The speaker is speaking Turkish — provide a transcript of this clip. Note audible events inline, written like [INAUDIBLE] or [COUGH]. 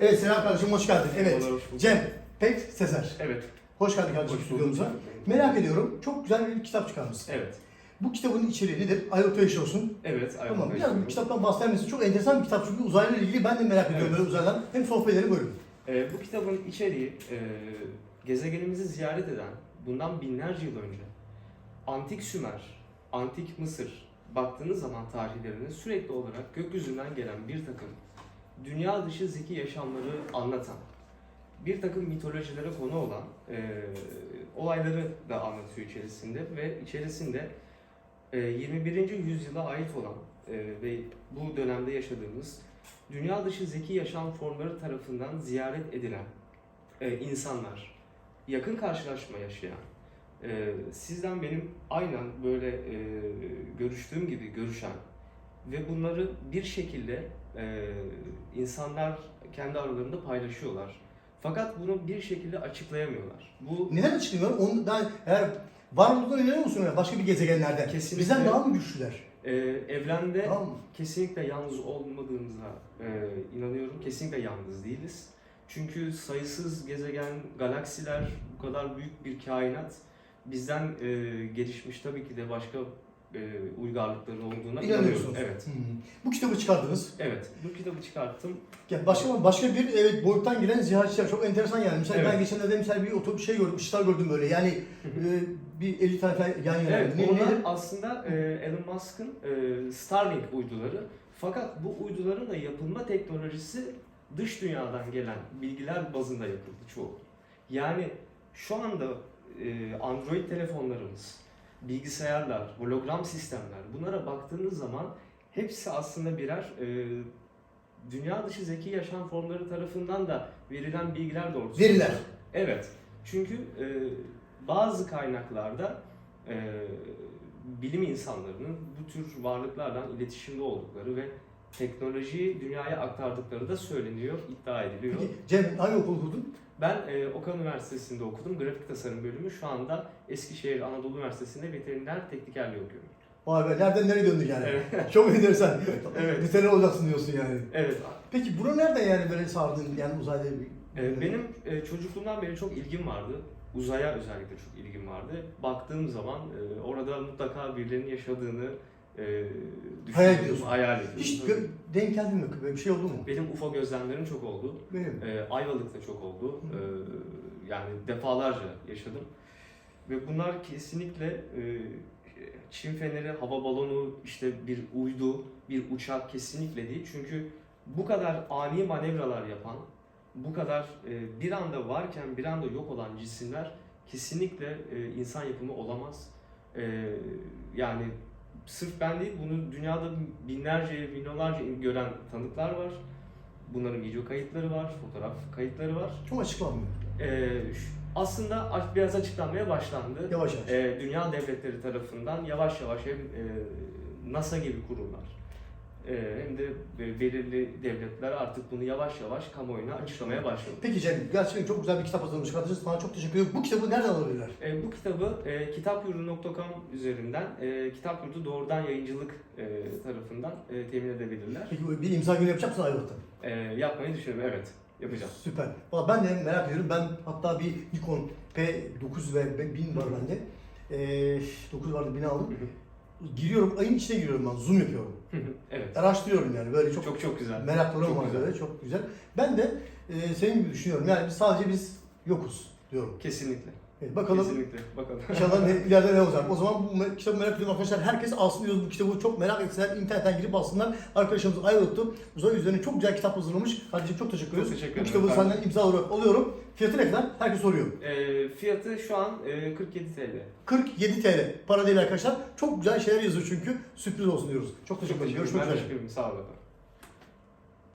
Evet Selam kardeşim hoş geldin. Evet. Hoş. Cem Pek Sezer. Evet. Hoş geldin kardeşim Hoş bulduk. stüdyomuza. Merak ediyorum. Çok güzel bir kitap çıkarmışsın. Evet. Bu kitabın içeriği nedir? Ayot yaşıyorsun. Evet. Tamam. aynen. Biraz bu kitaptan bahseder misin? Çok enteresan bir kitap çünkü uzayla ilgili ben de merak ediyorum Evet. böyle uzaydan. Hem sohbet edelim buyurun. Ee, bu kitabın içeriği e, gezegenimizi ziyaret eden bundan binlerce yıl önce antik Sümer, antik Mısır baktığınız zaman tarihlerine sürekli olarak gökyüzünden gelen bir takım dünya dışı zeki yaşamları anlatan bir takım mitolojilere konu olan e, olayları da anlatıyor içerisinde ve içerisinde e, 21. yüzyıla ait olan e, ve bu dönemde yaşadığımız dünya dışı zeki yaşam formları tarafından ziyaret edilen e, insanlar, yakın karşılaşma yaşayan, e, sizden benim aynen böyle e, görüştüğüm gibi görüşen ve bunları bir şekilde e, insanlar kendi aralarında paylaşıyorlar. Fakat bunu bir şekilde açıklayamıyorlar. Bu Neden açıklamıyor? Ondan eğer var olduğuna inanıyor musun? öyle? Başka bir gezegenlerde. Kesinlikle. Bizden daha mı güçlüler? e, evrende Tamam mı? kesinlikle yalnız olmadığımıza e, inanıyorum. Kesinlikle yalnız değiliz. Çünkü sayısız gezegen, galaksiler, bu kadar büyük bir kainat bizden e, gelişmiş tabii ki de başka e, uygarlıkları olduğuna inanıyorum. İnanıyorsunuz. Evet. Hı. Bu kitabı çıkardınız. Evet. Bu kitabı çıkarttım. Ya başka başka bir evet boyuttan gelen ziyaretçiler çok enteresan yani. Mesela ben Evet. geçenlerde mesela bir otobüs şey gördüm, ışıklar gördüm böyle. Yani e, bir 50 tane falan yan yana. Evet, Ne- onlar nedir? aslında e, Elon Musk'ın e, Starlink uyduları. Fakat bu uyduların da yapılma teknolojisi dış dünyadan gelen bilgiler bazında yapıldı çoğu. Yani şu anda e, Android telefonlarımız, bilgisayarlar, hologram sistemler bunlara baktığınız zaman hepsi aslında birer e, dünya dışı zeki yaşam formları tarafından da verilen bilgiler doğrultusunda. Veriler. Evet. Çünkü e, bazı kaynaklarda e, bilim insanlarının bu tür varlıklardan iletişimde oldukları ve teknolojiyi dünyaya aktardıkları da söyleniyor, iddia ediliyor. Peki Cem hangi okul okudun? Ben e, Okan Üniversitesi'nde okudum. Grafik tasarım bölümü. Şu anda Eskişehir Anadolu Üniversitesi'nde veteriner teknikerliği okuyorum. Vay be nereden nereye döndün yani? Evet. [LAUGHS] Çok enteresan. [LAUGHS] Evet. Veteriner olacaksın diyorsun yani. Evet. Peki buna nereden yani böyle sardın yani uzayda bir... E, benim e, çocukluğumdan beri çok ilgim vardı. Uzaya özellikle çok ilgim vardı. Baktığım zaman e, orada mutlaka birilerinin yaşadığını e, Hayal ediyorsun. Hayal ediyorum. Hiç gö- denk geldin mi? Böyle bir şey oldu mu? Benim UFO gözlemlerim çok oldu. Benim. E, Ayvalık'ta çok oldu. E, yani defalarca yaşadım. Ve bunlar kesinlikle e, Çin feneri, hava balonu, işte bir uydu, bir uçak kesinlikle değil. Çünkü bu kadar ani manevralar yapan, bu kadar e, bir anda varken bir anda yok olan cisimler kesinlikle e, insan yapımı olamaz. E, yani sırf ben değil, bunu dünyada binlerce, milyonlarca gören tanıklar var. Bunların video kayıtları var, fotoğraf kayıtları var. Çok açıklanmıyor. E, şu- aslında biraz açıklanmaya başlandı. Yavaş yavaş. E, dünya devletleri tarafından yavaş yavaş hem e, NASA gibi kurumlar hem de e, belirli devletler artık bunu yavaş yavaş kamuoyuna açıklamaya başladı. Peki Cem gerçekten çok güzel bir kitap hazırlamış kardeşim. Sana çok teşekkür ederim. Bu kitabı nereden alabilirler? E, bu kitabı e, kitapyurdu.com üzerinden e, Kitap Yurdu doğrudan yayıncılık e, tarafından e, temin edebilirler. Peki bir imza günü yapacak mısın Ayvalık'ta? E, yapmayı düşünüyorum, evet. Yapacağım. Süper. Valla ben de merak ediyorum. Ben hatta bir Nikon P900 ve 1000 var bende. Ee, 9 vardı 1000 aldım. Giriyorum, ayın içine giriyorum ben. Zoom yapıyorum. [LAUGHS] evet. Araştırıyorum yani. Böyle çok, Çok çok güzel. meraklarım var böyle. Çok güzel. Ben de e, senin gibi düşünüyorum. Yani biz sadece biz yokuz diyorum. Kesinlikle. Evet, bakalım Kesinlikle. Bakalım. İnşallah ne, ileride ne olacak. O zaman bu kitabı merak ediyorum arkadaşlar. Herkes alsın diyoruz bu kitabı. Çok merak etsinler. internetten girip alsınlar. Arkadaşımız Ayvalık'ta uzay üzerine çok güzel kitap hazırlamış. Kardeşim çok teşekkür ediyoruz. teşekkür Bu ederim kitabı efendim. senden imza olarak alıyorum. Fiyatı ne kadar? Herkes soruyor. E, fiyatı şu an e, 47 TL. 47 TL. Para değil arkadaşlar. Çok güzel şeyler yazıyor çünkü. Sürpriz olsun diyoruz. Çok teşekkür ederim. Görüşmek üzere. teşekkür ederim. Sağ olun efendim.